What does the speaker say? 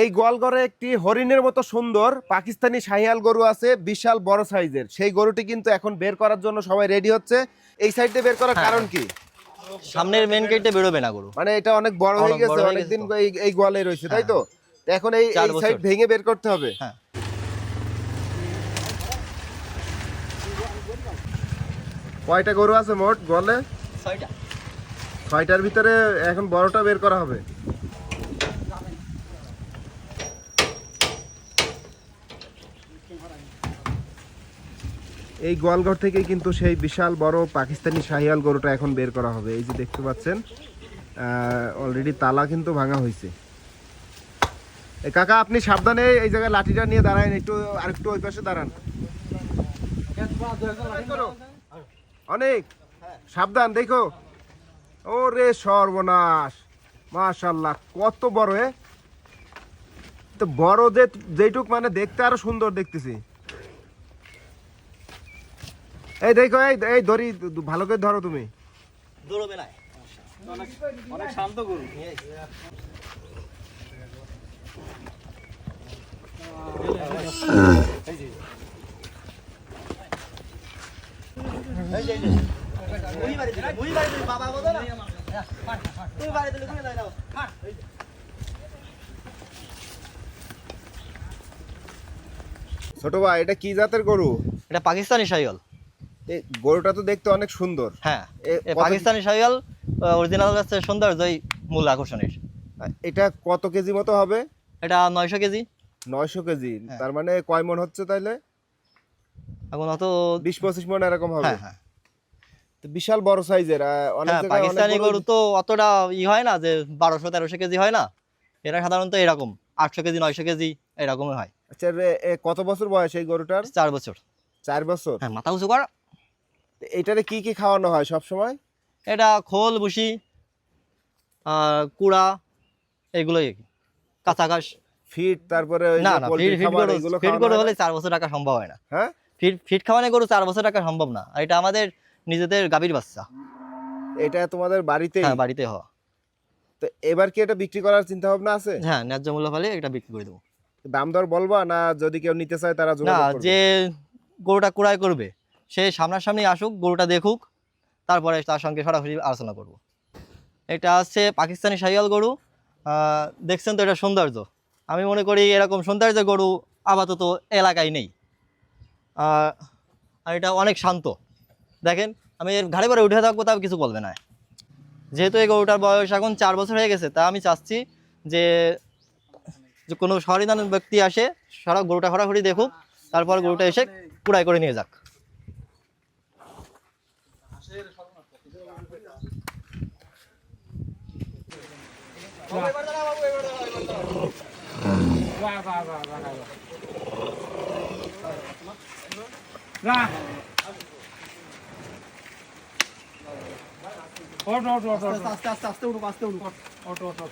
এই গোয়ালঘরে একটি হরিণের মতো সুন্দর পাকিস্তানি শাহিয়াল গরু আছে বিশাল বড় সাইজের। সেই গরুটি কিন্তু এখন বের করার জন্য সবাই রেডি হচ্ছে। এই সাইডে বের করার হ্যাঁ। কারণ কি? সামনের মেন গেটে বেরোবে না গরু। মানে এটা অনেক বড় হয়ে গেছে অনেকদিন এই এই গোয়ালে রয়েছে তাই তো? তো এখন এই। সাইড ভেঙে বের করতে হবে। হ্যাঁ। কয়টা গরু আছে মোট গোয়ালে? ছয়টা। ছয়টার ভিতরে এখন বড়টা বের করা হবে। এই গোয়ালঘর থেকে কিন্তু সেই বিশাল বড় পাকিস্তানি শাহিয়াল গরুটা এখন বের করা হবে। এই যে দেখতে পাচ্ছেন অলরেডি তালা কিন্তু ভাঙা হয়েছে কাকা, আপনি সাবধানে এই জায়গায় লাঠিটা নিয়ে দাঁড়ান একটু আরেকটু ওই পাশে দাঁড়ান। অনেক, সাবধান, দেখো। ওরে সর্বনাশ, মাশাল্লাহ, কত বড়, এ। তো বড় যে যেটুক মানে দেখতে আরও সুন্দর দেখতেছি। এই দেখো, এই এই ধরি ভালো করে ধরো তুমি। না অনেক শান্ত গরু। ছোট ভাই এটা কি জাতের গরু? এটা পাকিস্তানি শাহিওয়াল এই গরুটা তো দেখতে অনেক সুন্দর। হ্যাঁ পাকিস্তানি শাহিওয়াল অরিজিনাল হচ্ছে সৌন্দর্যই মূল আকর্ষণের। এটা কত কেজি মতো হবে? এটা নয়শো কেজি। নয়শো কেজি। হ্যাঁ। তার মানে কয় মন হচ্ছে তাইলে? এখন অত বিশ পঁচিশ মন এরকম হবে। হ্যাঁ হ্যাঁ। তো বিশাল বড় সাইজের অনেক হ্যাঁ পাকিস্তানি গরু- গরু তো অতটা ই হয় না যে বারোশো তেরোশো কেজি হয় না। এরা সাধারণত এরকম আটশো কেজি নয়শো কেজি এরকমই হয়। আচ্ছা কত বছর বয়স এই গরুটার? চার বছর। চার বছর? হ্যাঁ মাথা উঁচু কর। এটারে কি কি খাওয়ানো হয় সব সময় এটা খোল আর কুড়া এগুলোই কাঁচা ঘাস। ফিট তারপরে না না ফিট ফিট গরু ফিট গরু হলে চার বছর টাকা সম্ভব হয় না। হ্যাঁ? ফিট ফিট খাওয়ানো গরু চার বছর টাকা সম্ভব না। এটা আমাদের নিজেদের গাভীর বাচ্চা। এটা তোমাদের বাড়িতে হ্যাঁ বাড়িতে হওয়া তো এবার কি এটা বিক্রি করার চিন্তা ভাবনা আছে? হ্যাঁ ন্যায্য মূল্য ফলে এটা বিক্রি করে দেবো। দাম দর বলবা না যদি কেউ নিতে চায় তারা না যোগাযোগ করবে? যে গরুটা ক্রয় করবে সে সামনাসামনি আসুক গরুটা দেখুক তারপরে তার সঙ্গে সরাসরি আলোচনা করব। এটা হচ্ছে পাকিস্তানি শাহিয়াল গরু। দেখছেন তো এটা সৌন্দর্য। আমি মনে করি এরকম সৌন্দর্য গরু আপাতত এলাকায় নেই। আর এটা অনেক শান্ত। দেখেন আমি এর ঘাড়ে পরে উঠে থাকব তাও কিছু বলবে না। যেহেতু এই গরুটার বয়স এখন চার বছর হয়ে গেছে তা আমি চাচ্ছি যে যে কোনো সরিদান ব্যক্তি আসে সারা গরুটা খড়াখড়ি দেখুক তারপর গরুটা এসে কুড়াই করে নিয়ে যাক। আস্তে আস্তে আস্তে উঠুক আস্তে উঠুক। ওঠ ওঠ ওঠ।